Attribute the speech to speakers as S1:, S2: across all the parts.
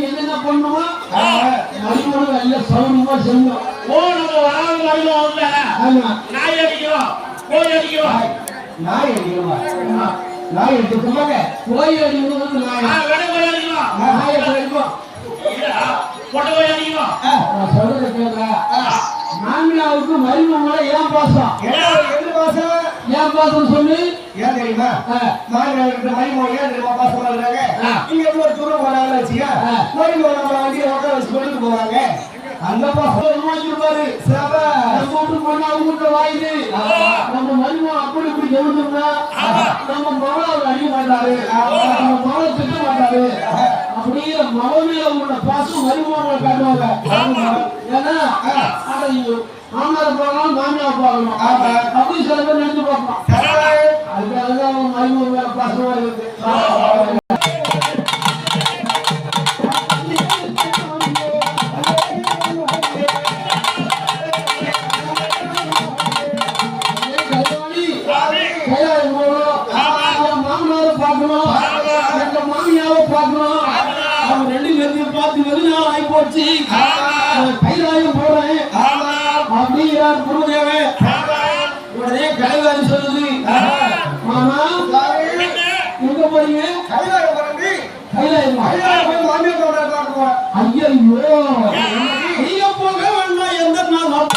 S1: என்னென்ன பண்ணுமோ சௌரியமா ஆமா
S2: நாய் அடிக்கிறோம் கோழி அடிக்கிறோம்
S1: நாய் அடிக்கணுமா நாய் அடிச்சுக்கோங்க கோயில் அடிக்கிறது நாய்
S2: அடிக்கிறோம்
S1: நாய்
S2: இல்லடா, பொட்டை அடிக்கிறோம்
S1: நான் சொல்றது கேட்க மாமியாவுக்கு மருமகளை ஏன் பாசம்
S3: எது பாசம்
S1: ஏன் பாசம் சொல்லி
S3: ஏன் தெரியுமா
S1: மாமியாவுக்கு
S3: மாநில ஏன் தெரியுமா பாசம் பண்றாங்க
S1: ஆ.
S3: இங்க ஒரு தூரம் போனாங்க வச்சுக்க
S1: ஆ.
S3: மணிமொழி நம்மள உட்கார வச்சு கொண்டு போவாங்க அந்த வாங்கிருப்பாரு சிறப்பா.
S1: நம்ம வீட்டு பொண்ணு அவங்க வீட்டு வாயுது நம்ம மருமகன் அப்படி இப்படி எழுதுனா நம்ம மகளை அவர் அடிக்க மாட்டாரு நம்ம மகளை திட்ட மாட்டாரு. அப்படியே மகமே உள்ள பாசம் மருமகளை காட்டுவாங்க. ஏன்னா மாமனார் பார்க்கலாம் மாமியார் பார்க்கணும் அப்படி சில பேர் நினைச்சு பார்க்கலாம். அதுக்காக தான் அவங்க மேல பாசமா இருக்கு. அப்படிங்கிறார் குருதேவன். உடனே கைலாரி சொல்லுது. மாமா எங்க போறீங்க? கைலாயமா ஐயோ நீங்க போக வேண்டாம் எந்த நாள் நான்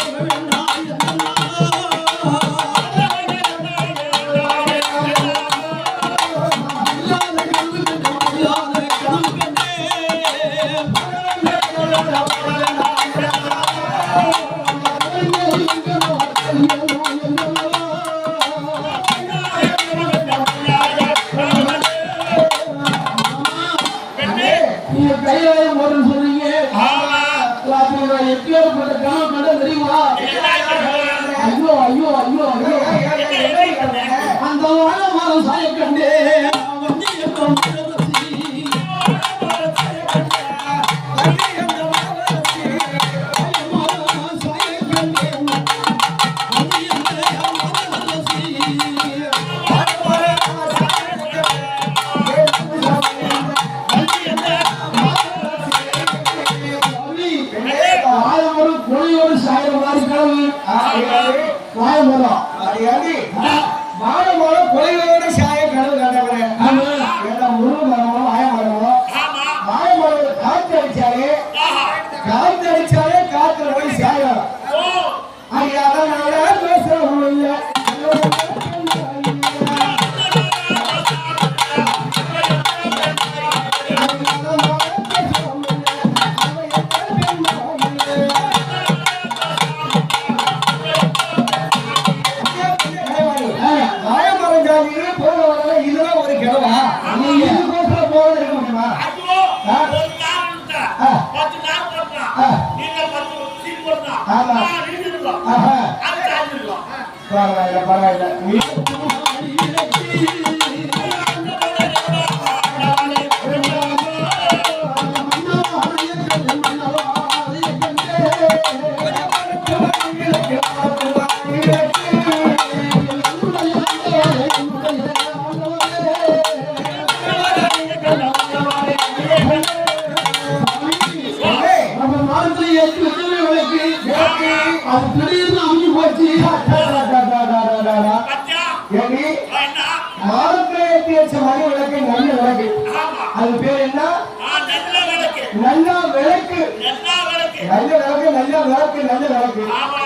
S3: நல்ல விளக்கு
S2: நல்ல விளக்கு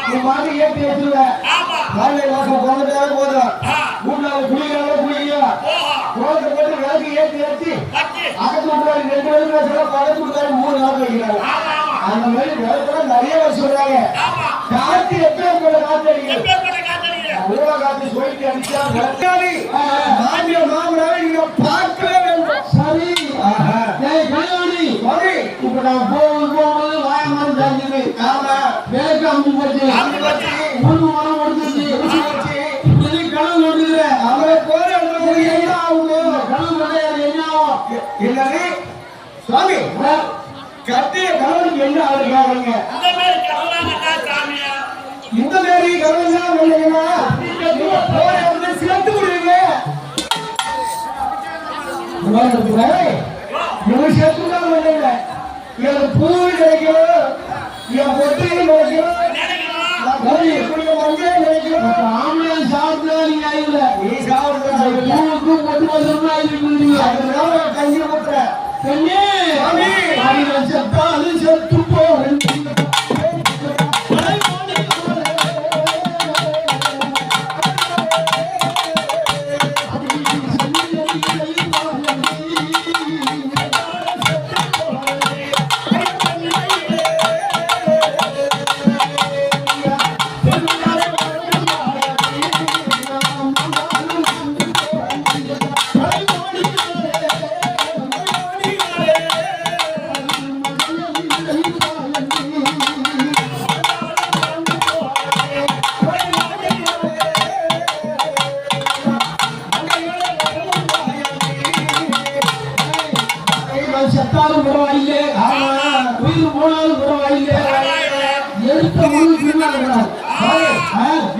S3: நீ மாதிரி ஏற்றி வச்சிருவ
S2: ஆமா.
S3: காலை வாசம் பிறந்துட்டாவே போதும். வீட்டுல குளிக்கிறாங்க குளிக்கிறா
S2: போஹா.
S3: கோலத்தை போட்டு விளக்கு ஏற்றி வச்சு. அகத்து விட்டுறாரு. ரெண்டு பேரும் பேசுறாங்க பக்கத்து விட்டுறாரு. மூணு நாள் வைக்கிறாங்க. அந்த மாதிரி விளக்கெல்லாம் நிறைய சொல்றாங்க. காத்து எப்பேற்பட்ட காத்து? ஊழ காத்து போயிட்டு அடிச்சா மாமனாவை நீங்க பார்க்கவே வேண்டும்.
S1: சரி. இப்ப நான் போகும்போது
S3: என்னது சுவாமி கட்டிய கணவனுக்கு என்ன ஆளு
S2: இந்த மாதிரி கனவுலாங்கடா
S3: கணவன் தான் பண்ணீங்கன்னா போய் இவங்க சேர்த்து தான் பண்ணீங்க எனக்கு பூ கிடைக்கும் என் பொட்டு கிடைக்கும்
S2: நினைக்கணும்
S3: நான் போய்
S1: ஆம்பளை சாப்பிட்டா நீங்க
S3: சாப்பிடுறது
S1: பூவுக்கு பொட்டு
S3: சாமி.
S1: அறிவன் செத்தாது செத்து போறேன்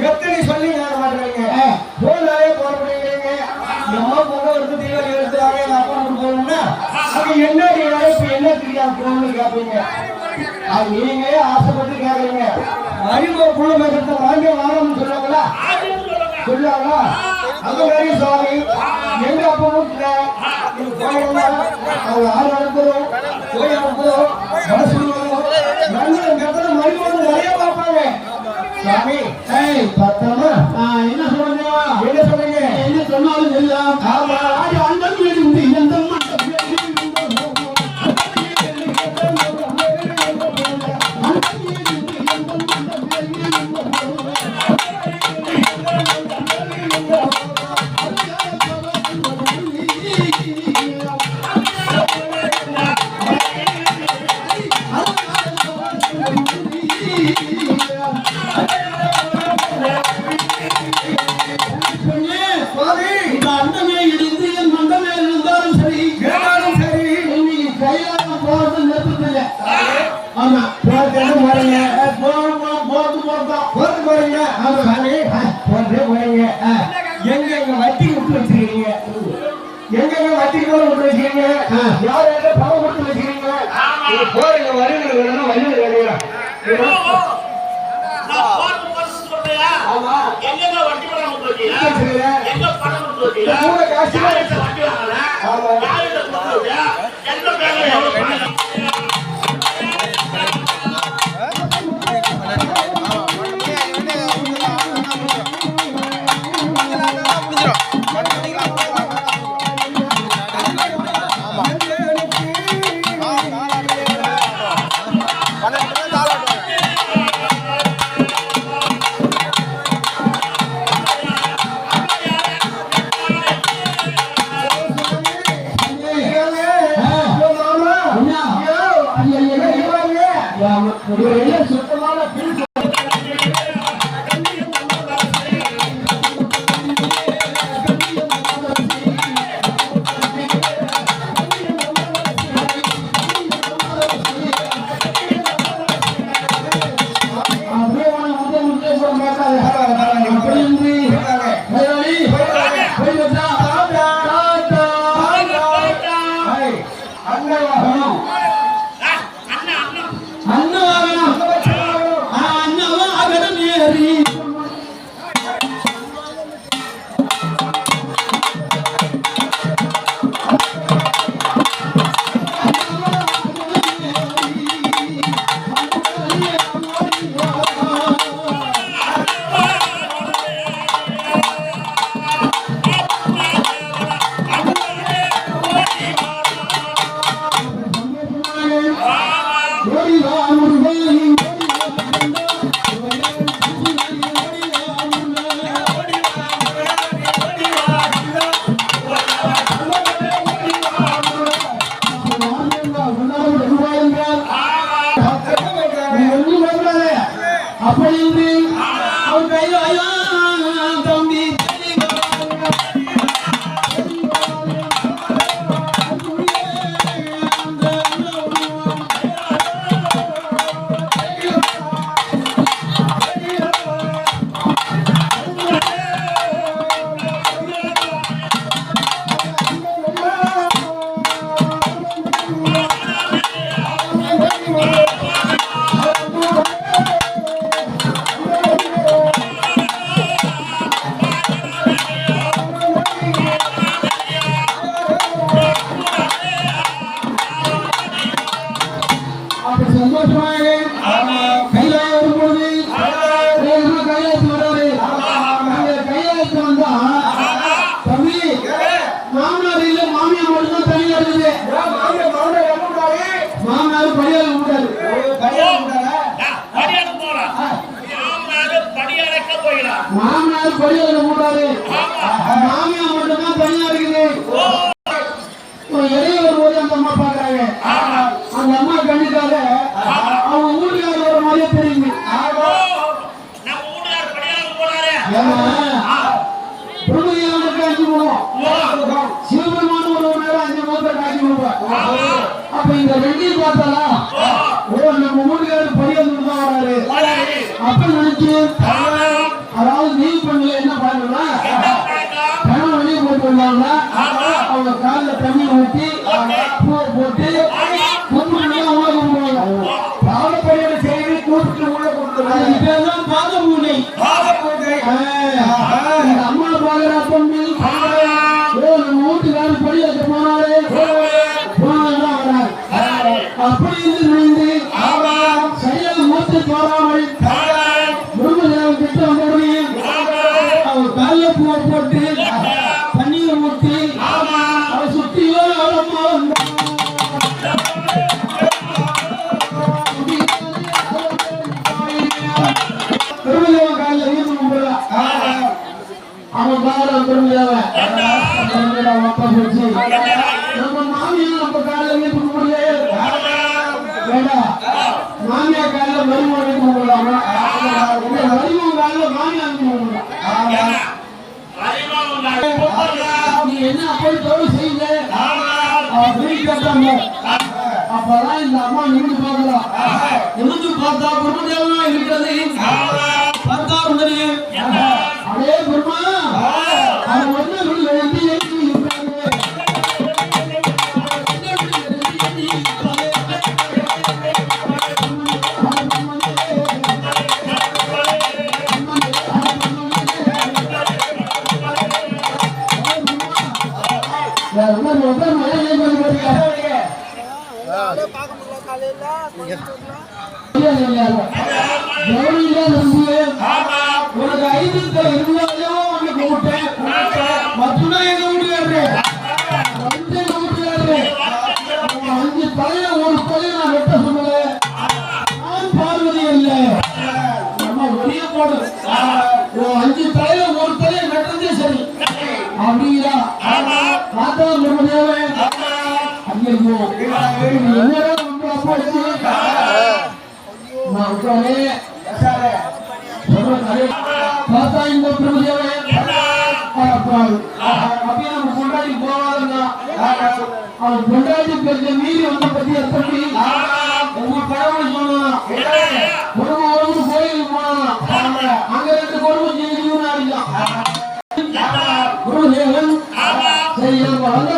S3: எத்தனை சொல்லி நான் மாட்டேங்க போனாலே போட முடியுங்க பொண்ணு தீவிர எடுத்துறாங்க எங்க அப்பா போகணும்னா அவங்க என்ன வேலை இப்ப என்ன தெரியாது போகணும்னு கேட்பீங்க அது நீங்க ஆசைப்பட்டு கேட்குறீங்க அறிமுக புள்ள மேற்கொண்டு வாங்க வாங்கணும்னு சொல்லுவாங்களா சொல்லுவாங்களா அந்த மாதிரி சுவாமி எங்க அப்பா வீட்டுல அவங்க ஆறு அனுப்புறோம் போய் அனுப்புறோம் மனசு
S1: என்ன சொல்றீங்க?
S3: என்ன
S1: சொன்னாலும் சரிதான்
S3: எங்க எங்க வட்டி கூட விட்டு வச்சிருக்கீங்க யார் யார்கிட்ட பணம் கொடுத்து வச்சிருக்கீங்க நீங்க போறீங்க வேணும் வேணும்
S1: Por isso, அப்படி சந்தோஷமாக. கையில வரும்போது கையெழுத்து வர்றாரு நாங்க கையெழுத்து வந்தா தம்பி மாமனார் இல்ல மாமியார் மட்டும் தான் தனியா இருக்குது. மாமனார்
S2: பணியாளர் கூடாது மாமனார்
S1: பணியாளர் கூடாது மாமியார் அதுக்கு பேர் தான் பாதபூனை அவன் பாரு பெருமையாவ அவன் அப்பா போச்சு நம்ம மாமியார் நம்ம காலையில வீட்டுக்கு முடியலையே மாமியார் காலையில மருமகன் வீட்டுக்கு போகலாமா? மருமகன் காலையில மாமியார் என்ன அப்படி தொழில் செய்யல அப்பதான் இந்த அம்மா நிமிந்து பார்க்கலாம். நிமிந்து பார்த்தா குருமதேவனா இருக்கிறது. அதே குருமா. ¡Vamos a பொண்டாட்டி போவாதுன்னா அவன் பொண்டாட்டி பெரிய மீறி வந்து பத்தி எப்படி உங்க கடவுள் சொன்னா உடம்பு உடம்பு கோயிலுக்கு போனா அங்க ரெண்டு குடும்பம் ஜீவனா இருந்தான் சரி வந்தா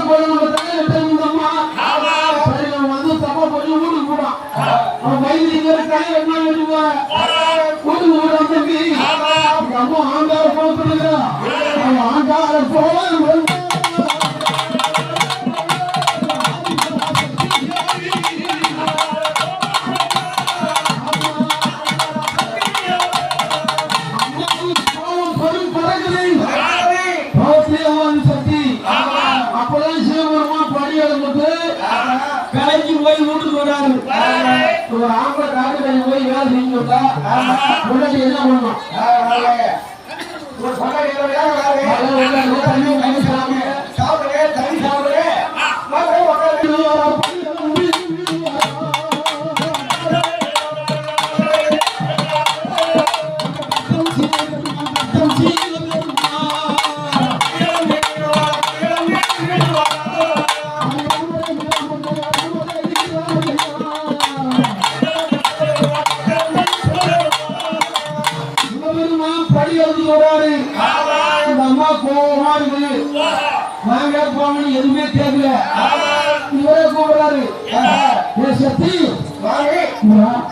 S1: Brasil, Brasil.